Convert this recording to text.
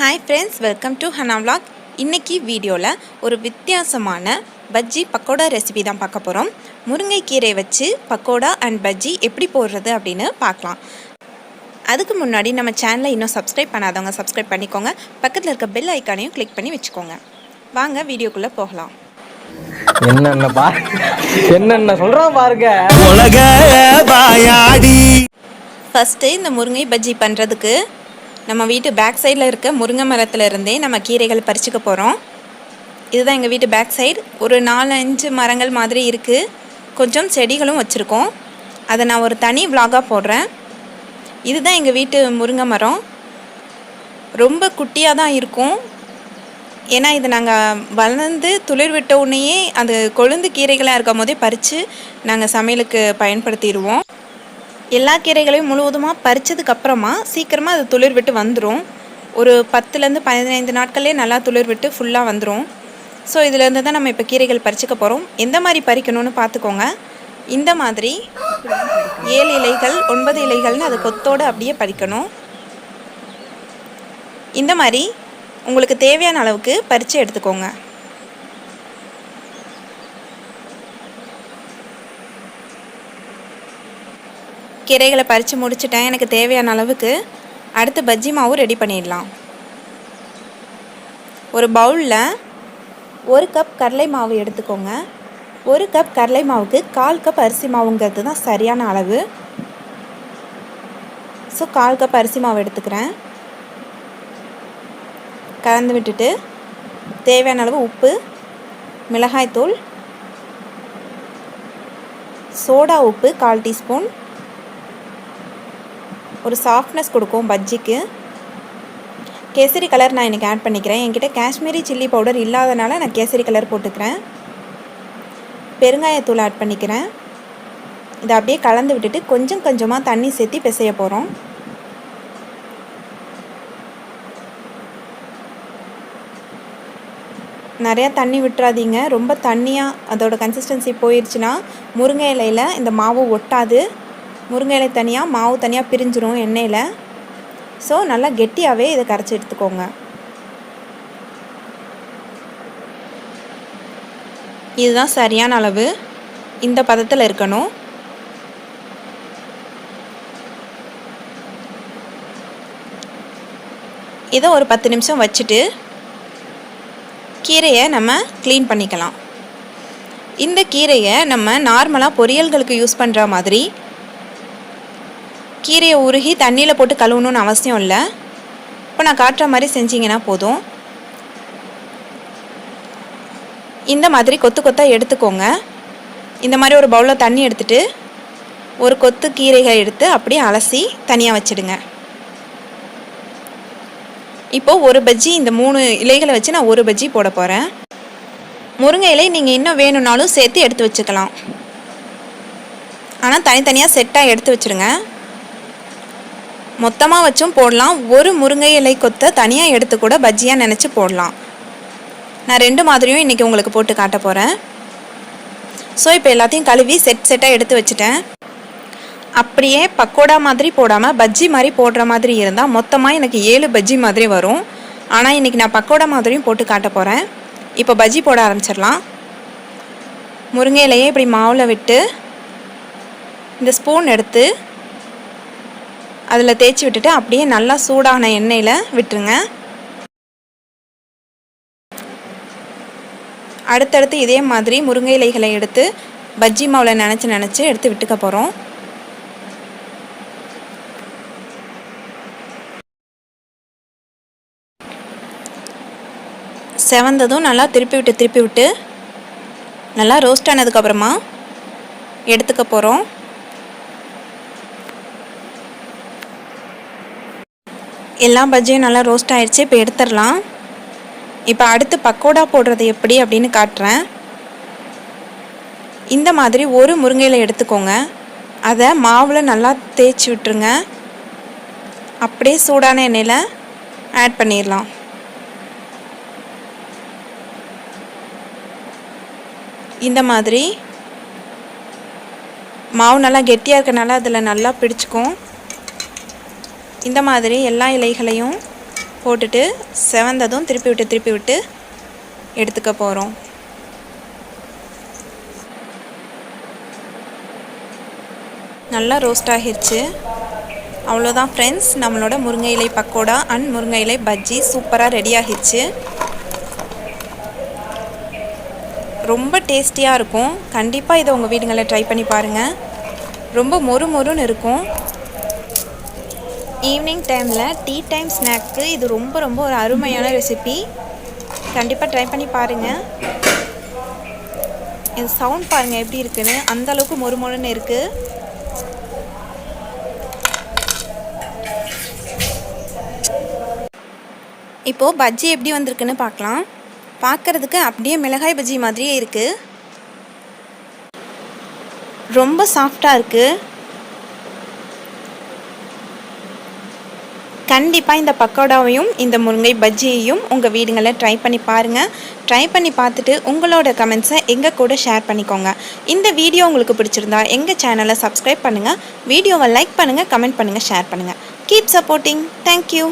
Hi friends welcome to Hana vlog. இன்னைக்கு வீடியோவில் ஒரு வித்தியாசமான பஜ்ஜி பக்கோடா ரெசிபி தான் பார்க்க போகிறோம் முருங்கைக்கீரை வச்சு பக்கோடா அண்ட் பஜ்ஜி எப்படி போடுறது அப்படின்னு பார்க்கலாம். அதுக்கு முன்னாடி நம்ம சேனலை இன்னும் சப்ஸ்கிரைப் பண்ணாதவங்க சப்ஸ்கிரைப் பண்ணிக்கோங்க. பக்கத்தில் இருக்க பெல் ஐக்கானையும் கிளிக் பண்ணி வச்சுக்கோங்க. வாங்க வீடியோக்குள்ளே போகலாம். என்னென்ன பா என்னென்ன பாருங்க. உலக ஃபஸ்ட்டு இந்த முருங்கை பஜ்ஜி பண்ணுறதுக்கு நம்ம வீட்டு பேக் சைடில் இருக்க முருங்கை மரத்தில் இருந்தே நம்ம கீரைகள் பறிச்சுக்க போகிறோம் இதுதான் எங்கள் வீட்டு பேக் சைடு ஒரு நாலு அஞ்சு மரங்கள் மாதிரி இருக்குது கொஞ்சம் செடிகளும் வச்சுருக்கோம். அதை நான் ஒரு தனி விலாகாக போடுறேன். இதுதான் எங்கள் வீட்டு முருங்கை மரம். ரொம்ப குட்டியாக தான் இருக்கும். ஏன்னா இது நாங்கள் வளர்ந்து துளிர் விட்ட உடனேயே அது கொழுந்து கீரைகளாக இருக்கும் போதே பறித்து நாங்கள் சமையலுக்கு பயன்படுத்திடுவோம். எல்லா கீரைகளையும் முழுவதுமாக பறித்ததுக்கப்புறமா சீக்கிரமாக அது துளிர் விட்டு வந்துடும் ஒரு பத்துலேருந்து பதினைந்து நாட்கள்லேயே நல்லா துளிர் விட்டு ஃபுல்லாக வந்துடும் ஸோ இதுலேருந்து தான் நம்ம இப்போ கீரைகள் பறிச்சுக்க போகிறோம் எந்த மாதிரி பறிக்கணும்னு பார்த்துக்கோங்க இந்த மாதிரி ஏழு இலைகள் ஒன்பது இலைகள்னு அது கொத்தோடு அப்படியே பறிக்கணும். இந்த மாதிரி உங்களுக்கு தேவையான அளவுக்கு பறித்து எடுத்துக்கோங்க. கீரைகளை பறித்து முடிச்சிட்டேன். எனக்கு தேவையான அளவுக்கு அடுத்து பஜ்ஜி மாவு ரெடி பண்ணிடலாம். ஒரு பவுலில் ஒரு கப் கடலை மாவு எடுத்துக்கோங்க. ஒரு கப் கடலை மாவுக்கு கால் கப் அரிசி மாவுங்கிறது தான் சரியான அளவு. ஸோ கால் கப் அரிசி மாவு எடுத்துக்கிறேன். கலந்து விட்டுட்டு தேவையான அளவு உப்பு மிளகாய்த்தூள் சோடா உப்பு கால் டீஸ்பூன் ஒரு சாஃப்ட்னஸ் கொடுக்கும் பஜ்ஜிக்கு. கேசரி கலர் நான் இன்றைக்கி ஆட் பண்ணிக்கிறேன். என்கிட்ட காஷ்மீரி சில்லி பவுடர் இல்லாதனால நான் கேசரி கலர் போட்டுக்கிறேன். பெருங்காயத்தூள் ஆட் பண்ணிக்கிறேன். இதை அப்படியே கலந்து விட்டுட்டு கொஞ்சம் கொஞ்சமாக தண்ணி சேர்த்து பிசைய போகிறோம் நிறையா தண்ணி விட்டுறாதீங்க. ரொம்ப தண்ணியாக அதோடய கன்சிஸ்டன்சி போயிடுச்சுன்னா முருங்கை இலையில் இந்த மாவு ஒட்டாது. முருங்கை இலை தனியாக மாவு தனியாக பிரிஞ்சிரும் எண்ணெயில். ஸோ நல்லா கெட்டியாகவே இதை கரைச்சி எடுத்துக்கோங்க. இதுதான் சரியான அளவு. இந்த பதத்தில் இருக்கணும். இதை ஒரு பத்து நிமிஷம் வச்சுட்டு கீரையை நம்ம க்ளீன் பண்ணிக்கலாம். இந்த கீரையை நம்ம நார்மலாக பொரியல்களுக்கு யூஸ் பண்ணுற மாதிரி கீரையை உருகி தண்ணியில் போட்டு கழுவணும்னு அவசியம் இல்லை. இப்போ நான் காட்டுற மாதிரி செஞ்சிங்கன்னா போதும். இந்த மாதிரி கொத்து கொத்தாக எடுத்துக்கோங்க. இந்த மாதிரி ஒரு பவுலில் தண்ணி எடுத்துட்டு ஒரு கொத்து கீரைகள் எடுத்து அப்படியே அலசி தனியாக வச்சிடுங்க. இப்போது ஒரு பஜ்ஜி இந்த மூணு இலைகளை வச்சு நான் ஒரு பஜ்ஜி போட போகிறேன் முருங்கை இலை நீங்கள் இன்னும் வேணும்னாலும் சேர்த்து எடுத்து வச்சுக்கலாம். ஆனால் தனித்தனியாக செட்டாக எடுத்து வச்சுருங்க மொத்தமாக வச்சும் போடலாம். ஒரு முருங்கை இலை கொத்தை தனியாக எடுத்து கூட பஜ்ஜியாக நினச்சி போடலாம். நான் ரெண்டு மாதிரியும் இன்றைக்கி உங்களுக்கு போட்டு காட்ட போகிறேன் ஸோ இப்போ எல்லாத்தையும் கழுவி செட் செட்டாக எடுத்து வச்சுட்டேன். அப்படியே பக்கோடா மாதிரி போடாமல் பஜ்ஜி மாதிரி போடுற மாதிரி இருந்தால் மொத்தமாக எனக்கு ஏழு பஜ்ஜி மாதிரி வரும். ஆனால் இன்றைக்கி நான் பக்கோடா மாதிரியும் போட்டு காட்ட போகிறேன் இப்போ பஜ்ஜி போட ஆரம்பிச்சிடலாம். முருங்கை இலையை இப்படி மாவில் விட்டு இந்த ஸ்பூன் எடுத்து அதில் தேய்ச்சி விட்டுட்டு அப்படியே நல்லா சூடான எண்ணெயில் விட்டுருங்க. அடுத்தடுத்து இதே மாதிரி முருங்கை இலைகளை எடுத்து பஜ்ஜி மாவில் நினச்சி நினச்சி எடுத்து விட்டுக்க போகிறோம் செவந்ததும் நல்லா திருப்பி விட்டு திருப்பி விட்டு நல்லா ரோஸ்ட் ஆனதுக்கப்புறமா எடுத்துக்க போகிறோம் எல்லா பஜ்ஜியும் நல்லா ரோஸ்ட் ஆயிடுச்சு இப்போ எடுத்துடலாம். இப்போ அடுத்து பக்கோடா போடுறது எப்படி அப்படின்னு காட்டுறேன். இந்த மாதிரி ஒரு முருங்கையில் எடுத்துக்கோங்க. அதை மாவில் நல்லா தேய்ச்சி விட்டுருங்க. அப்படியே சூடான எண்ணெயில் ஆட் பண்ணிடலாம். இந்த மாதிரி மாவு நல்லா கெட்டியாக இருக்கனால அதில் நல்லா பிடிச்சிக்கும். இந்த மாதிரி எல்லா இலைகளையும் போட்டுட்டு செவந்ததும் திருப்பி விட்டு திருப்பி விட்டு எடுத்துக்க போகிறோம் நல்லா ரோஸ்ட் ஆகிடுச்சு அவ்வளோதான் ஃப்ரெண்ட்ஸ் நம்மளோட முருங்கை இலை பக்கோடா அண்ட் முருங்கை இலை பஜ்ஜி சூப்பராக ரெடி ஆகிடுச்சு ரொம்ப டேஸ்டியாக இருக்கும். கண்டிப்பாக இதை உங்கள் வீடுங்களில் ட்ரை பண்ணி பாருங்கள் ரொம்ப மொறு மொறுன்னு இருக்கும். ஈவினிங் டைமில் டீ டைம் ஸ்நாக்கு இது ரொம்ப ரொம்ப ஒரு அருமையான ரெசிபி கண்டிப்பாக ட்ரை பண்ணி பாருங்கள் இது சவுண்ட் பாருங்கள் எப்படி இருக்குன்னு. அந்த அளவுக்கு மொறு மொறுன்னு இருக்குது இப்போது பஜ்ஜி எப்படி வந்திருக்குன்னு பார்க்கலாம். பார்க்குறதுக்கு அப்படியே மிளகாய் பஜ்ஜி மாதிரியே இருக்குது ரொம்ப சாஃப்டாக இருக்குது கண்டிப்பாக இந்த பக்கோடாவையும் இந்த முருங்கை பஜ்ஜியையும் உங்கள் வீடுங்களில் ட்ரை பண்ணி பாருங்கள் ட்ரை பண்ணி பார்த்துட்டு உங்களோட கமெண்ட்ஸை எங்கள் கூட ஷேர் பண்ணிக்கோங்க. இந்த வீடியோ உங்களுக்கு பிடிச்சிருந்தா எங்கள் சேனலை சப்ஸ்கிரைப் பண்ணுங்கள் வீடியோவை லைக் பண்ணுங்கள் கமெண்ட் பண்ணுங்கள் ஷேர் பண்ணுங்கள் கீப் சப்போர்ட்டிங் தேங்க்யூ